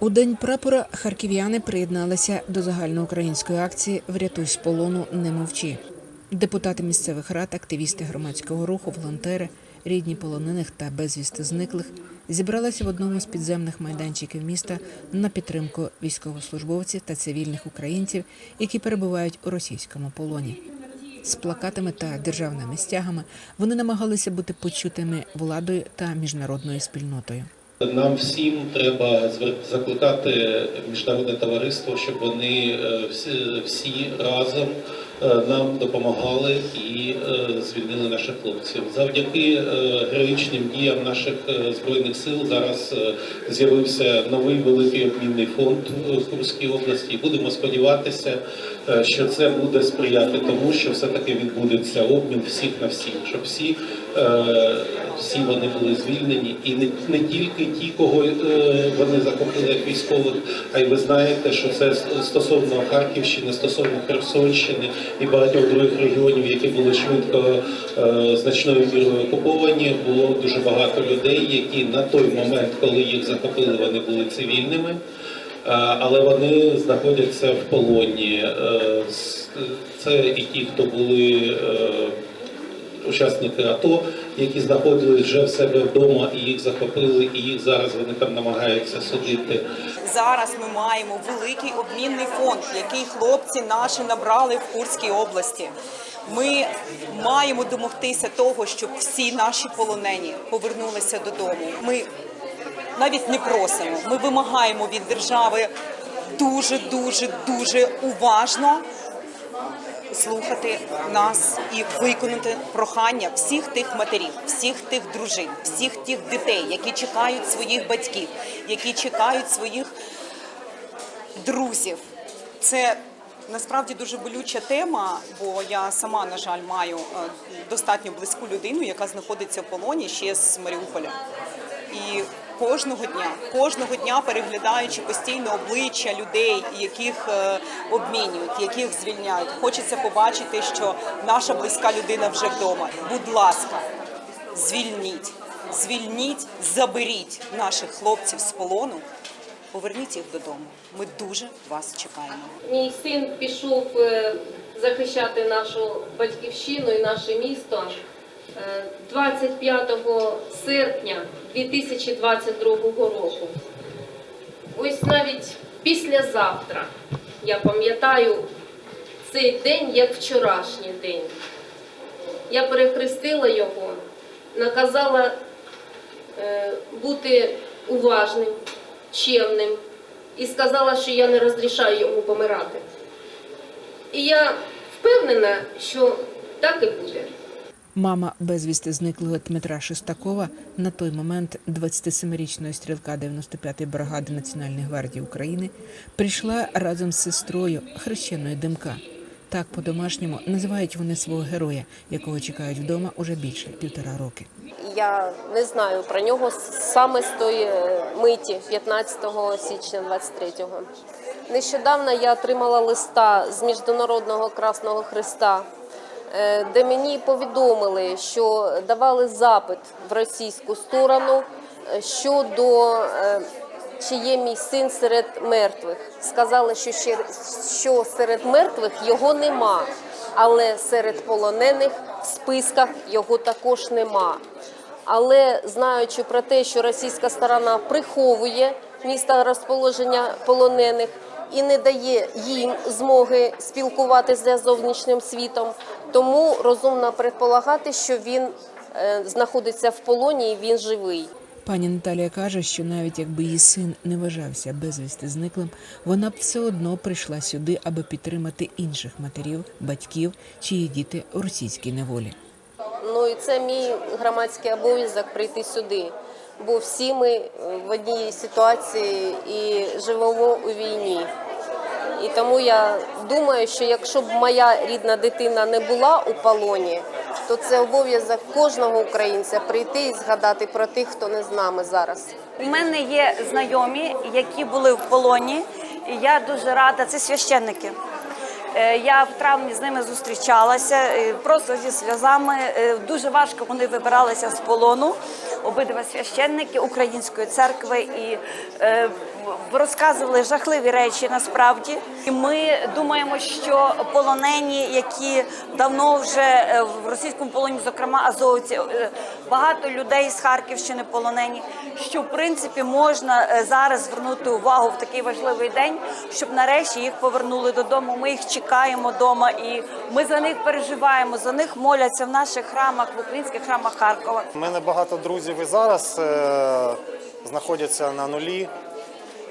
У день прапора харків'яни приєдналися до загальноукраїнської акції Врятуй з полону не мовчи. Депутати місцевих рад, активісти громадського руху, волонтери, рідні полонених та безвісти зниклих зібралися в одному з підземних майданчиків міста на підтримку військовослужбовців та цивільних українців, які перебувають у російському полоні. З плакатами та державними стягами вони намагалися бути почутими владою та міжнародною спільнотою. Нам всім треба закликати міжнародне товариство, щоб вони е, всі, разом е, нам допомагали і е, звільнили наших хлопців. Завдяки героїчним діям наших збройних сил зараз з'явився новий великий обмінний фонд в Курській області. Будемо сподіватися, що це буде сприяти тому, що все-таки відбудеться обмін всіх на всіх, щоб всі, всі вони були звільнені, і не, не тільки ті, кого е, вони захопили як військових, а й ви знаєте, що це стосовно Харківщини, стосовно Херсонщини і багатьох других регіонів, які були швидко е, значною мірою окуповані. Було дуже багато людей, які на той момент, коли їх захопили, вони були цивільними. Е, Але вони знаходяться в полоні. Е, Це і ті, хто були е, учасники АТО, які знаходились вже в себе вдома і їх захопили, і їх зараз вони там намагаються судити. Зараз ми маємо великий обмінний фонд, який хлопці наші набрали в Курській області. Ми маємо домогтися того, щоб всі наші полонені повернулися додому. Ми навіть не просимо, ми вимагаємо від держави дуже, дуже, дуже уважно слухати нас і виконати прохання всіх тих матерів, всіх тих дружин, всіх тих дітей, які чекають своїх батьків, які чекають своїх друзів. Це насправді дуже болюча тема, бо я сама, на жаль, маю е, достатньо близьку людину, яка знаходиться в полоні ще з Маріуполя. І кожного дня, кожного дня переглядаючи постійно обличчя людей, яких е, обмінюють, яких звільняють, хочеться побачити, що наша близька людина вже вдома. Будь ласка, звільніть, звільніть, заберіть наших хлопців з полону, поверніть їх додому. Ми дуже вас чекаємо. Мій син пішов е, захищати нашу батьківщину і наше місто е, 25 серпня 2022 року. Ось навіть післязавтра я пам'ятаю цей день як вчорашній день. Я перехрестила його, наказала е, бути уважним, чемним і сказала, що я не розрішаю йому помирати. І я впевнена, що так і буде. Мама безвісти зниклого Дмитра Шестакова на той момент 27-річного стрілка 95-ї бригади Національної гвардії України прийшла разом з сестрою хрещеною Димка. Так по-домашньому називають вони свого героя, якого чекають вдома уже більше півтора роки. Я не знаю про нього саме з тої е, миті, 15 січня 23-го. Нещодавно я отримала листа з Міжнародного Красного Христа, де мені повідомили, що давали запит в російську сторону е, щодо е, чи є мій син серед мертвих. Сказали, що ще що серед мертвих його нема, але серед полонених в списках його також нема. Але знаючи про те, що російська сторона приховує місце розположення полонених і не дає їм змоги спілкуватися з зовнішнім світом, тому розумно предполагати, що він е, знаходиться в полоні і він живий. Пані Наталія каже, що навіть якби її син не вважався безвісти зниклим, вона б все одно прийшла сюди, аби підтримати інших матерів, батьків, чиї діти у російській неволі. Ну і це мій громадський обов'язок прийти сюди. Бо всі ми е, в одній ситуації і живемо у війні. І тому я думаю, що якщо б моя рідна дитина не була у полоні, то це обов'язок кожного українця прийти і згадати про тих, хто не з нами зараз. У мене є знайомі, які були в полоні, і я дуже рада. Це священники. Е, Я в травні з ними зустрічалася е, просто зі сльозами. Дуже важко вони вибиралися з полону. Обидва священники Української церкви і е, розказували жахливі речі насправді. І ми думаємо, що полонені, які давно вже е, в російському полоні, зокрема азовці, е, багато людей з Харківщини полонені, що в принципі можна е, зараз звернути увагу в такий важливий день, щоб нарешті їх повернули додому. Ми їх чекаємо вдома, і ми за них переживаємо. За них моляться в наших храмах, в українських храмах Харкова. У мене багато друзів і зараз е, знаходяться на нулі.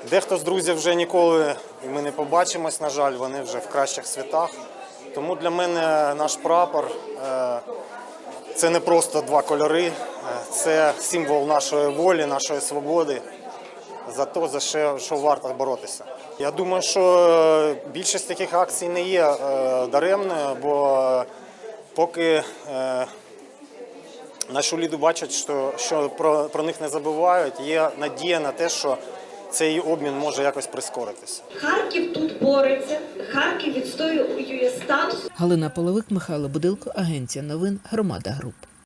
Дехто з друзів вже ніколи ми не побачимось, на жаль, вони вже в кращих світах. Тому для мене наш прапор е, це не просто два кольори, е, це символ нашої волі, нашої свободи, за те, за що, варто боротися. Я думаю, що більшість таких акцій не є даремною, бо поки Наші люди бачать, що, що про, про них не забувають. Є надія на те, що цей обмін може якось прискоритися. Харків тут бореться, Харків відстоює статус Галина Половик, Михайло Будилко, Агенція новин, Громада Груп.